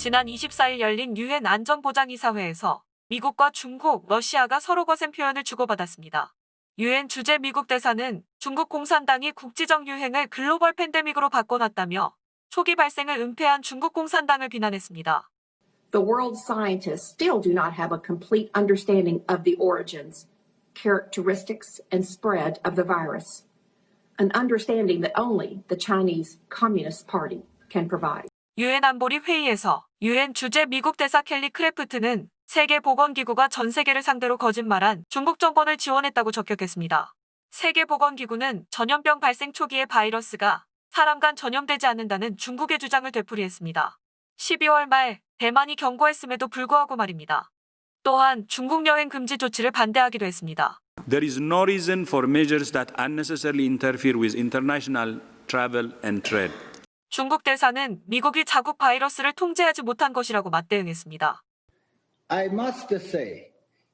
지난 24일 열린 유엔 안전보장이사회에서 미국과 중국, 러시아가 서로 거센 표현을 주고받았습니다. 유엔 주재 미국 대사는 중국 공산당이 국지적 유행을 글로벌 팬데믹으로 바꿔놨다며 초기 발생을 은폐한 중국 공산당을 비난했습니다. The world's scientists still do not have a complete understanding of the origins, characteristics, and spread of the virus, an understanding that only the Chinese Communist Party can provide. 유엔 안보리 회의에서 유엔 주재 미국 대사 켈리 크래프트는 세계보건기구가 전 세계를 상대로 거짓말한 중국 정권을 지원했다고 적격했습니다. 세계보건기구는 전염병 발생 초기의 바이러스가 사람 간 전염되지 않는다는 중국의 주장을 되풀이했습니다. 12월 말 대만이 경고했음에도 불구하고 말입니다. 또한 중국 여행 금지 조치를 반대하기도 했습니다. There is no reason for measures that unnecessarily interfere with international travel and trade. 중국 대사는 미국이 자국 바이러스를 통제하지 못한 것이라고 맞대응했습니다. I must say,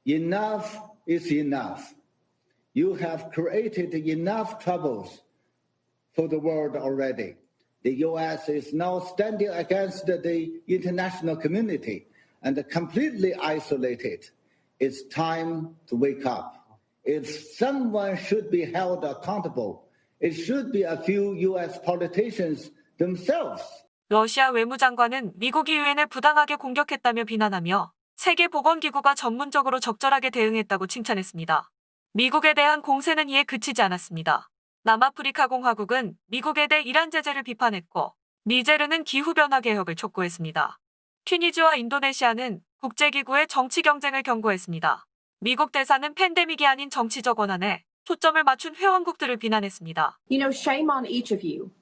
enough is enough. You have created enough troubles for the world already. The U.S. is now standing against the international community and completely isolated. It's time to wake up. If someone should be held accountable, it should be a few U.S. politicians themselves. 러시아 외무장관은 미국이 유엔을 부당하게 공격했다며 비난하며 세계보건기구가 전문적으로 적절하게 대응했다고 칭찬했습니다. 미국에 대한 공세는 이에 그치지 않았습니다. 남아프리카 공화국은 미국에 대해 이란 제재를 비판했고 니제르는 기후변화 개혁을 촉구했습니다. 튀니지와 인도네시아는 국제기구의 정치 경쟁을 경고했습니다. 미국 대사는 팬데믹이 아닌 정치적 원한에 초점을 맞춘 회원국들을 비난했습니다. You know, shame on each of you.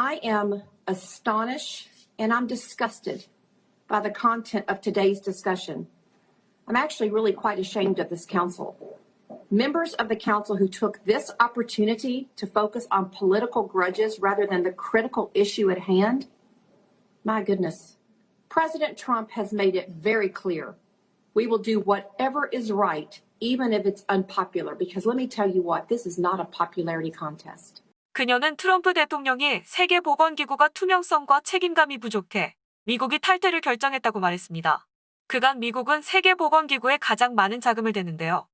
I am astonished and I'm disgusted by the content of today's discussion. I'm actually really quite ashamed of this council. Members of the council who took this opportunity to focus on political grudges rather than the critical issue at hand. My goodness. President Trump has made it very clear. We will do whatever is right, even if it's unpopular, because let me tell you what, this is not a popularity contest. 그녀는 트럼프 대통령이 세계보건기구가 투명성과 책임감이 부족해 미국이 탈퇴를 결정했다고 말했습니다. 그간 미국은 세계보건기구에 가장 많은 자금을 대는데요.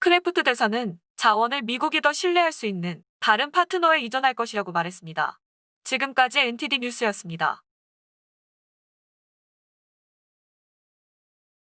크래프트 대사는 자원을 미국이 더 신뢰할 수 있는 다른 파트너에 이전할 것이라고 말했습니다. 지금까지 NTD 뉴스였습니다.